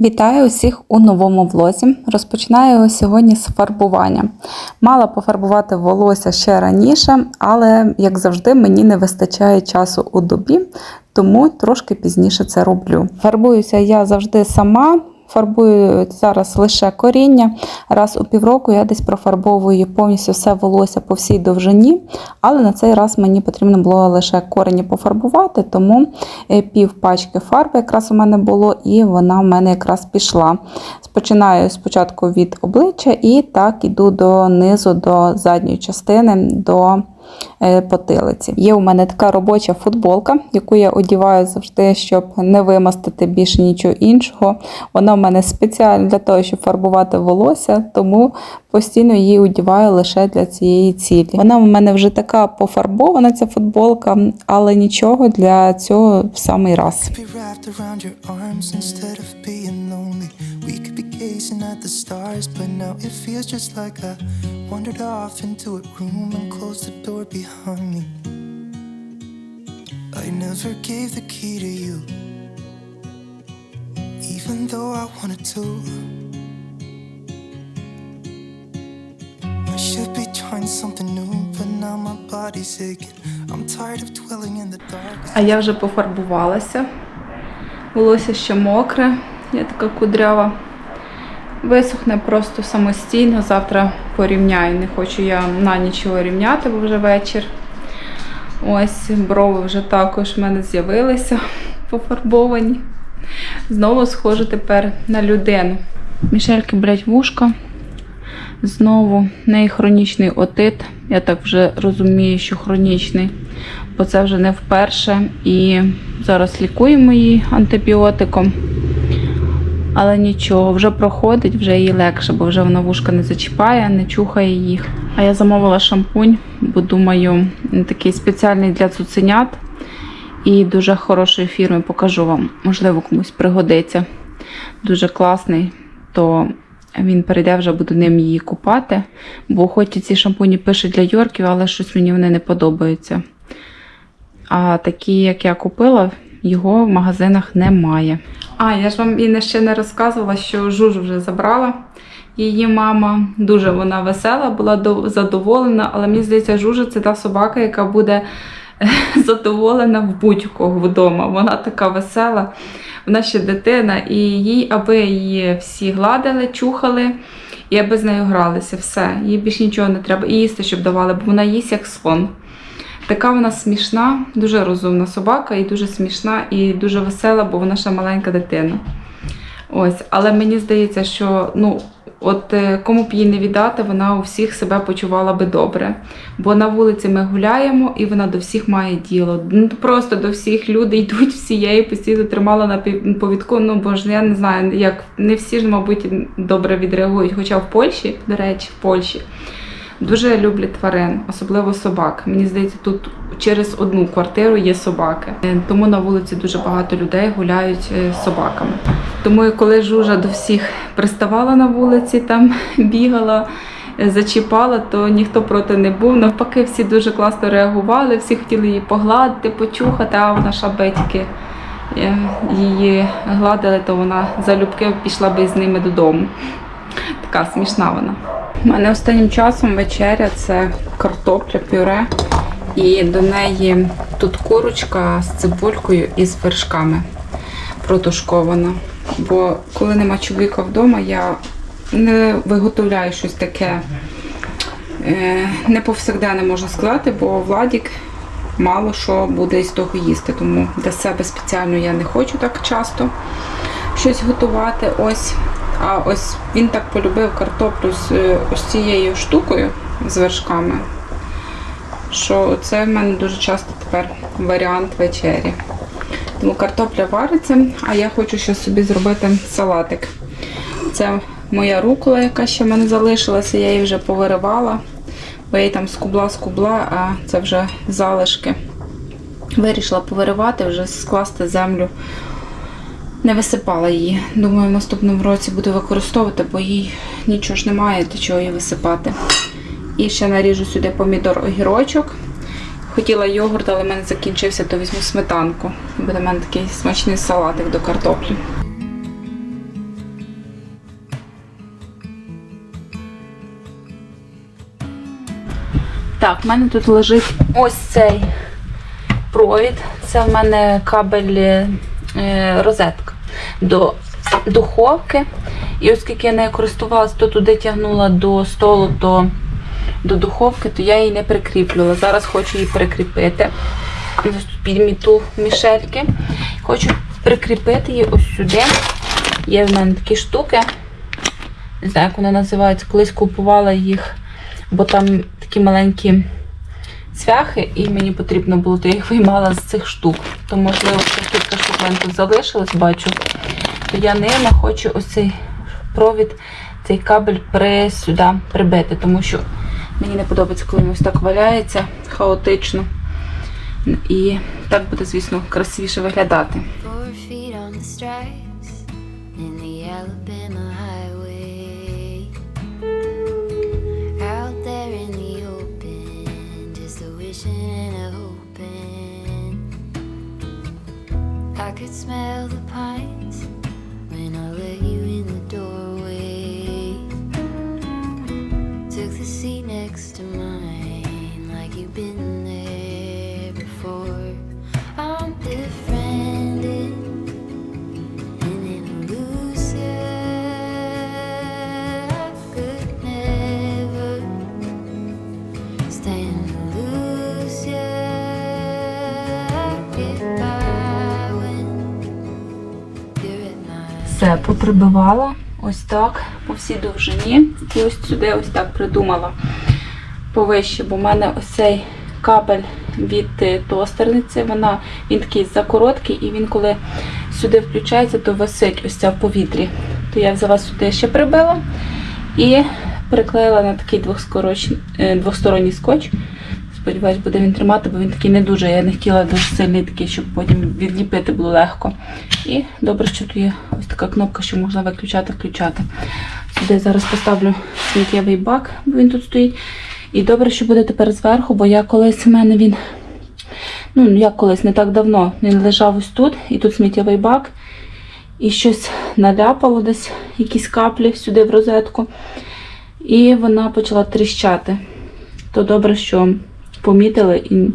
Вітаю усіх у новому влозі. Розпочинаю сьогодні з фарбування. Мала пофарбувати волосся ще раніше, але, як завжди, мені не вистачає часу у добі, тому трошки пізніше це роблю. Фарбуюся я завжди сама. Фарбую зараз лише коріння. Раз у півроку я десь профарбовую повністю все волосся по всій довжині, але на цей раз мені потрібно було лише корені пофарбувати, тому е, пів пачки фарби якраз у мене було, і вона в мене якраз пішла. Починаю спочатку від обличчя і так іду донизу, до задньої частини, до потилиці. Є у мене така робоча футболка, яку я одіваю завжди, щоб не вимастити більше нічого іншого. Вона в мене спеціально для того, щоб фарбувати волосся, тому постійно її одіваю лише для цієї цілі. Вона в мене вже така пофарбована, ця футболка, але нічого для цього в самий раз. Gazing at the stars, but now it feels just like I wandered off into a room and closed the door behind me. I never gave the key to you, even though I wanted to. I should be trying something new, but now my body's aching. I'm tired of dwelling in the dark. А я вже пофарбувалася. Волосся ще мокре, я така кудрява. Висохне просто самостійно. Завтра порівняю. Не хочу я на нічого рівняти, бо вже вечір. Ось брови вже також в мене з'явилися пофарбовані. Знову схожу тепер на людину. Мішельки, блять, вушка. Знову неї хронічний отит. Я так вже розумію, що хронічний, бо це вже не вперше. І зараз лікуємо її антибіотиком. Але нічого, вже проходить, вже їй легше, бо вже вона вушка не зачіпає, не чухає їх. А я замовила шампунь, бо думаю, такий спеціальний для цуценят і дуже хорошої фірми покажу вам. Можливо, комусь пригодиться. Дуже класний, то він перейде, вже буду ним її купати. Бо хоч і ці шампуні пишуть для Йорків, але щось мені вони не подобаються. А такі, як я купила, його в магазинах немає. А, я ж вам і ще не розказувала, що жужу вже забрала. Її мама дуже вона весела, була задоволена, але мені здається, жужа це та собака, яка буде задоволена в будь-кого вдома. Вона така весела, вона ще дитина, і їй, аби її всі гладили, чухали, і аби з нею гралися. Все, їй більше нічого не треба. І їсти, щоб давали, бо вона їсть як слон. Така вона смішна, дуже розумна собака, і дуже смішна, і дуже весела, бо вона ще маленька дитина. Ось, але мені здається, що ну, от е, кому б її не віддати, вона у всіх себе почувала би добре. Бо на вулиці ми гуляємо, і вона до всіх має діло. Ну просто до всіх люди йдуть всієї, постійно тримала на повідку. Ну бо ж я не знаю, як не всі ж, мабуть, добре відреагують. Хоча в Польщі, до речі, в Польщі. Дуже люблять тварин, особливо собак. Мені здається, тут через одну квартиру є собаки. Е, Тому на вулиці дуже багато людей гуляють е, з собаками. Тому коли жужа до всіх приставала на вулиці, там бігала, е, зачіпала, то ніхто проти не був. Навпаки, всі дуже класно реагували, всі хотіли її погладити, почухати, а вона шабетьки її гладили, то вона залюбки пішла би з ними додому. Така смішна вона. У мене останнім часом вечеря це картопля, пюре. І до неї тут курочка з цибулькою і з вершками протушкована. Бо коли нема чоловіка вдома, я не виготовляю щось таке е, не повсякденне можна сказати, бо Владік мало що буде із того їсти. Тому для себе спеціально я не хочу так часто щось готувати. Ось. А ось він так полюбив картоплю з е, ось цією штукою з вершками, що це в мене дуже часто тепер варіант вечері. Тому картопля вариться, а я хочу ще собі зробити салатик. Це моя рукола, яка ще в мене залишилася, я її вже повиривала, бо я її там скубла скубла, а це вже залишки. Вирішила повиривати, вже скласти землю не висипала її. Думаю, в наступному році буду використовувати, бо їй нічого ж немає, до чого її висипати. І ще наріжу сюди помідор огірочок. Хотіла йогурт, але в мене закінчився, то візьму сметанку. Буде в мене такий смачний салатик до картоплі. Так, в мене тут лежить ось цей провід. Це в мене кабель розетка до духовки. І оскільки я нею користувалася, то туди тягнула до столу, то до духовки, то я її не прикріплювала. Зараз хочу її прикріпити. Підміту мішельки. Хочу прикріпити її ось сюди. Є в мене такі штуки. Не знаю, як вони називаються. Колись купувала їх, бо там такі маленькі цвяхи, і мені потрібно було, то я їх виймала з цих штук. То, можливо, ще в мене тут залишилось, бачу. То я ними хочу ось цей провід, цей кабель при, сюди прибити, тому що мені не подобається, коли він ось так валяється хаотично. І так буде, звісно, красивіше виглядати. I could smell the pines when I let you in the doorway. Все поприбивала ось так по всій довжині. І ось сюди ось так придумала повище, бо в мене ось цей кабель від е, тостерниці, вона, він такий закороткий, і він коли сюди включається, то висить ось це в повітрі. То я взяла сюди ще прибила і приклеїла на такий е, двохсторонній скотч. Сподіваюсь, буде він тримати, бо він такий не дуже. Я не хотіла дуже сильний такий, щоб потім відліпити було легко. І добре, що тут є ось така кнопка, що можна виключати, включати. Сюди зараз поставлю сміттєвий бак, бо він тут стоїть. І добре, що буде тепер зверху, бо я колись у мене він, ну як колись, не так давно, він лежав ось тут, і тут сміттєвий бак. І щось наляпало десь, якісь каплі сюди в розетку. І вона почала тріщати. То добре, що помітили і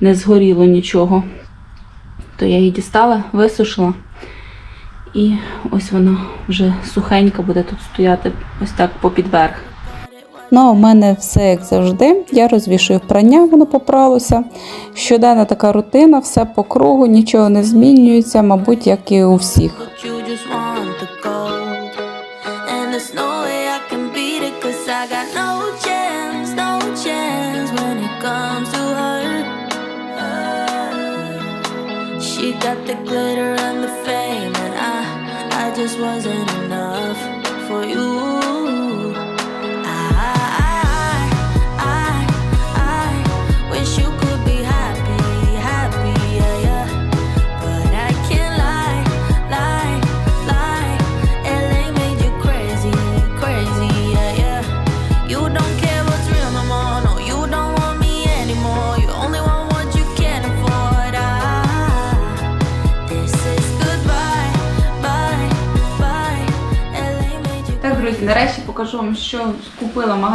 не згоріло нічого. То я її дістала, висушила. І ось вона вже сухенька буде тут стояти ось так попід верх. Ну, а в мене все як завжди. Я розвішую прання, воно попралося. Щоденна така рутина, все по кругу, нічого не змінюється, мабуть, як і у всіх. Got the glitter and the fame, and I, I just wasn't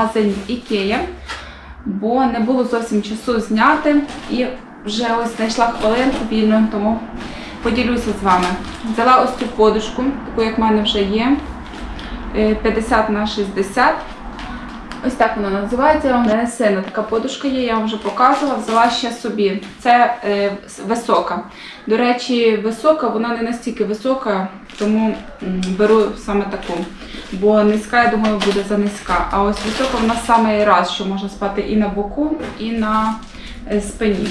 магазині Ікея, бо не було зовсім часу зняти і вже ось знайшла хвилинку вільно, тому поділюся з вами. Взяла ось цю подушку, таку як в мене вже є. е, 50 на 60. Ось так вона називається. У мене сина така подушка є, я вам вже показувала. Взяла ще собі. Це е, висока. До речі, висока, вона не настільки висока, тому беру саме таку. Бо низька, я думаю, буде за низька. А ось висока вона саме раз, що можна спати і на боку, і на е, спині.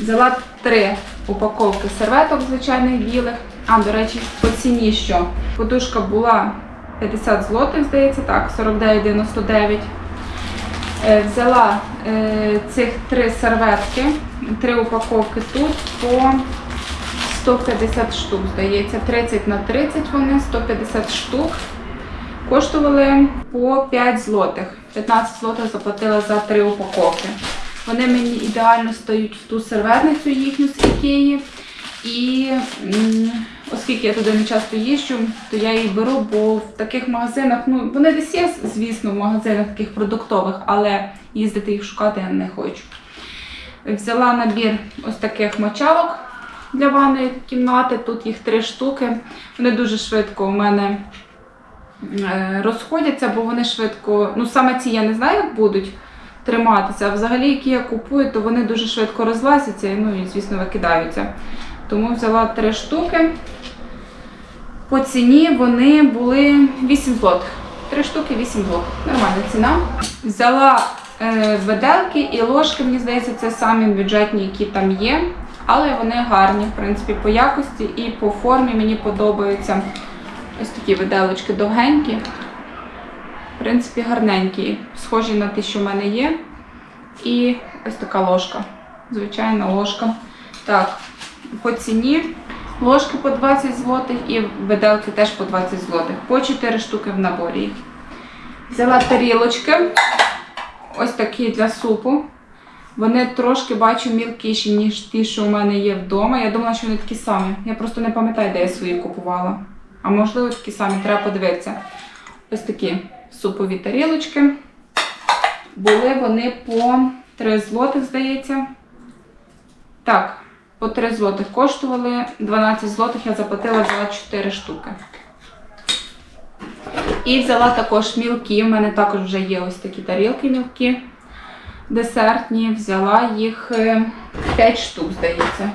Взяла три упаковки серветок звичайних білих. А, до речі, по ціні що? Подушка була 50 злотих, здається, так, 49,99. Е, Взяла е, цих три серветки, три упаковки тут по 150 штук, здається, 30 на 30 вони, 150 штук. Коштували по 5 злотих. 15 злотих заплатила за три упаковки. Вони мені ідеально стають в ту серветницю їхню з Ікеї. І оскільки я туди не часто їжджу, то я її беру, бо в таких магазинах, ну вони десь є, звісно, в магазинах таких продуктових, але їздити їх шукати я не хочу. Взяла набір ось таких мочалок для ванної кімнати. Тут їх три штуки. Вони дуже швидко у мене е, розходяться, бо вони швидко, ну саме ці я не знаю, як будуть триматися. А взагалі, які я купую, то вони дуже швидко розлазяться ну, і звісно, викидаються. Тому взяла три штуки. По ціні вони були 8 злотих. Три штуки 8 злотих. Нормальна ціна. Взяла е, виделки і ложки, мені здається, це самі бюджетні, які там є. Але вони гарні, в принципі, по якості і по формі мені подобаються. Ось такі виделочки довгенькі. В принципі, гарненькі, схожі на ті, що в мене є. І ось така ложка. Звичайна ложка. Так, по ціні ложки по 20 злотих і виделки теж по 20 злотих. По 4 штуки в наборі. їх. Взяла тарілочки. Ось такі для супу. Вони трошки бачу мілкіші, ніж ті, що у мене є вдома. Я думала, що вони такі самі. Я просто не пам'ятаю, де я свої купувала. А можливо, такі самі, треба подивитися. Ось такі супові тарілочки. Були вони по 3 злотих, здається. Так, по 3 злотих коштували. 12 злотих я заплатила за 4 штуки. І взяла також мілкі. У мене також вже є ось такі тарілки мілкі. Десертні. Взяла їх 5 штук, здається.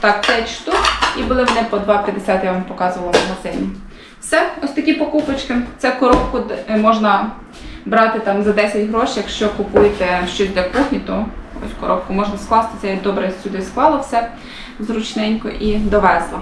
Так, 5 штук. І були вони по 2,50, я вам показувала в магазині. Все, ось такі покупочки. Це коробку е, можна брати там за 10 грошей, якщо купуєте щось для кухні, то ось коробку можна скласти. Це я добре сюди склала все зручненько і довезла.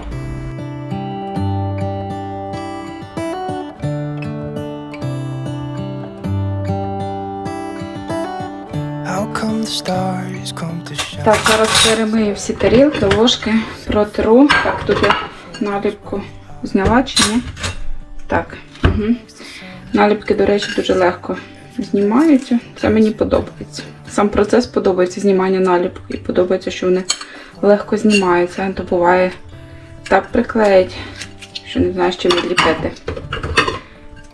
Так, зараз перемию всі тарілки, ложки, протру. Так, тут я наліпку зняла чи ні? Так. Угу. Наліпки, до речі, дуже легко знімаються. Це мені подобається. Сам процес подобається знімання наліпок і подобається, що вони легко знімаються. То буває так приклеїть, що не знаю, чим відліпити.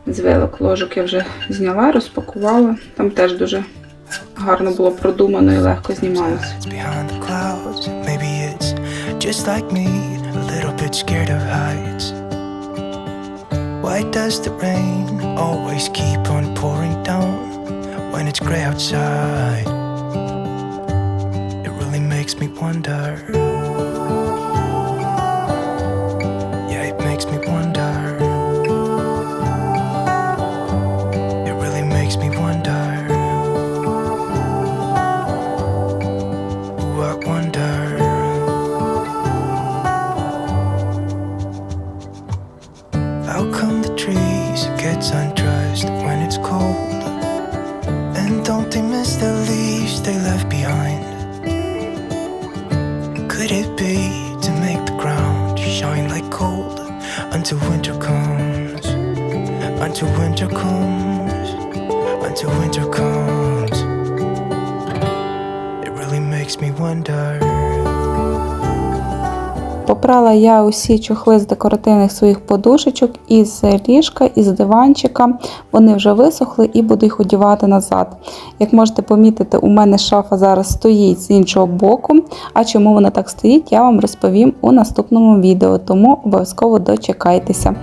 З ложок я вже зняла, розпакувала. Там теж дуже гарно було продумано і легко знімалося. Why does the rain always keep on pouring down when it's gray outside? It really makes me wonder. Behind? Could it be to make the ground shine like gold until winter comes? Until winter comes, until winter comes. It really makes me wonder. Попрала я усі чохли з декоративних своїх подушечок із ліжка, із диванчика. Вони вже висохли і буду їх одівати назад. Як можете помітити, у мене шафа зараз стоїть з іншого боку. А чому вона так стоїть, я вам розповім у наступному відео, тому обов'язково дочекайтеся.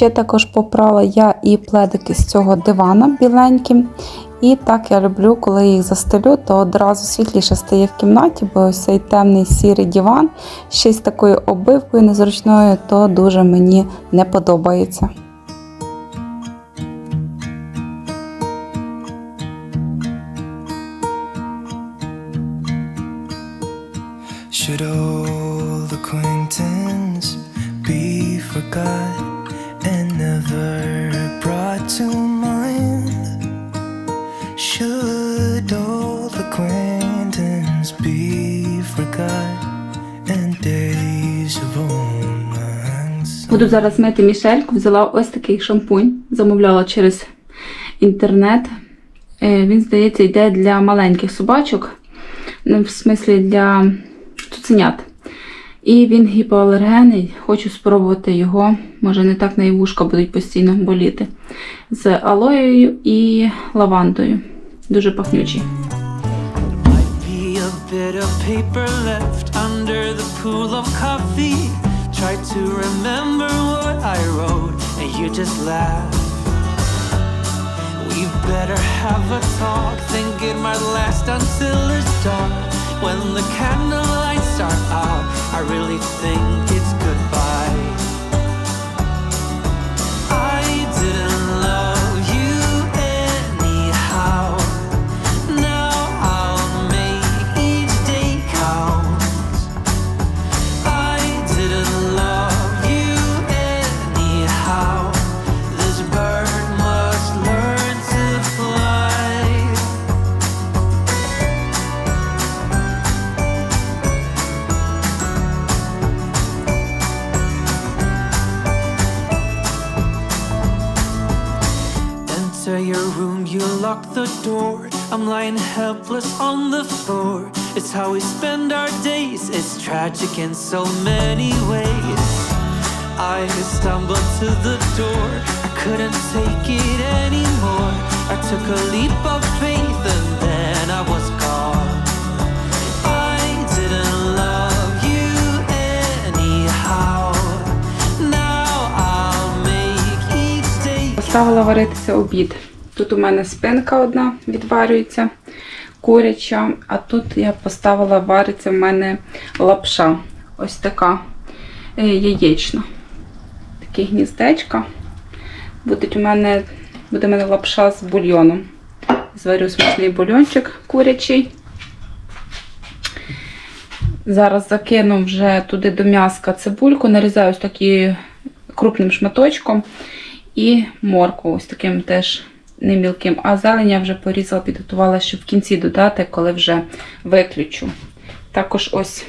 Ще також попрала я і пледики з цього дивана біленькі. І так я люблю, коли їх застелю, то одразу світліше стає в кімнаті, бо ось цей темний сірий диван ще з такою обивкою незручною, то дуже мені не подобається. Буду зараз мити мішельку. Взяла ось такий шампунь, замовляла через інтернет. Е, Він, здається, йде для маленьких собачок, ну, в смислі для цуценят. І він гіпоалергенний. Хочу спробувати його. Може, не так на і вушка будуть постійно боліти. З алоєю і лавандою. Дуже пахнючий. Try to remember what I wrote, and you just laugh. We better have a talk, think it might last until it's dark. When the candlelights are out, I really think it's goodbye. Helpless on the floor. It's how we spend our days. It's tragic in so many ways. I stumbled to the door. I couldn't take it anymore. I took a leap of faith and then I was gone. I didn't love you anyhow. Now I'll make each day Поставила варитися обід. Тут у мене спинка одна відварюється, куряча, а тут я поставила вариться в мене лапша. Ось така е, яєчна. Такі гніздечка. Буде у мене, буде у мене лапша з бульйоном. Зварю смачний бульйончик курячий. Зараз закину вже туди до м'яска цибульку, нарізаю ось такі крупним шматочком. І моркву ось таким теж не мілким. А зелень я вже порізала, підготувала, щоб в кінці додати, коли вже виключу. Також ось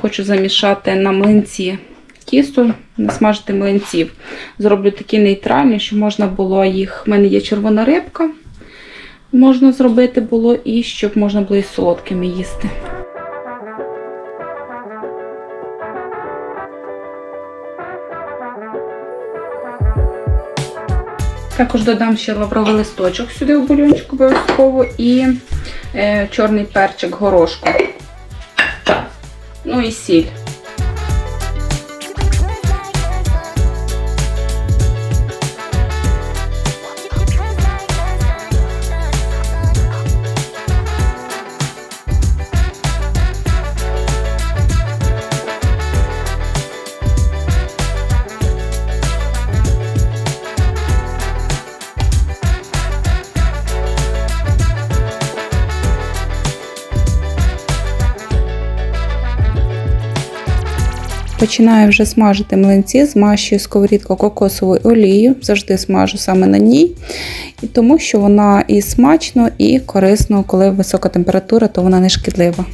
хочу замішати на млинці тісто, насмажити млинців. Зроблю такі нейтральні, щоб можна було їх. У мене є червона рибка, можна зробити було, і щоб можна було і солодкими їсти. Також додам ще лавровий листочок сюди в бульончик обов'язково і е, чорний перчик горошку. Ну і сіль. Починаю вже смажити млинці, змащую сковорідку кокосовою олією, завжди смажу саме на ній, тому що вона і смачно, і корисно, коли висока температура, то вона не шкідлива.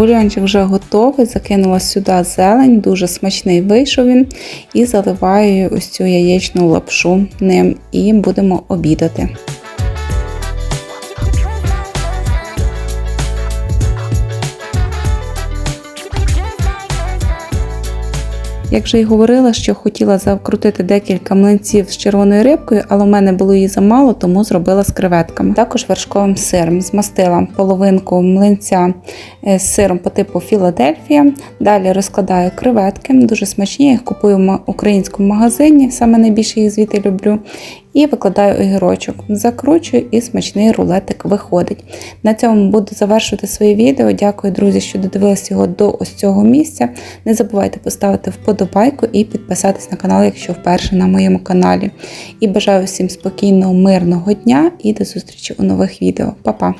Бульйончик вже готовий, закинула сюди зелень, дуже смачний вийшов він. І заливаю ось цю яєчну лапшу ним і будемо обідати. Як вже й говорила, що хотіла закрутити декілька млинців з червоною рибкою, але в мене було її замало, тому зробила з креветками. Також вершковим сиром змастила половинку млинця е, з сиром по типу Філадельфія. Далі розкладаю креветки, дуже смачні, я їх купую в українському магазині, саме найбільше їх звідти люблю. І викладаю огірочок. Закручую і смачний рулетик виходить. На цьому буду завершувати своє відео. Дякую, друзі, що додивились його до ось цього місця. Не забувайте поставити вподобайку і підписатись на канал, якщо вперше на моєму каналі. І бажаю всім спокійного, мирного дня і до зустрічі у нових відео. Па-па!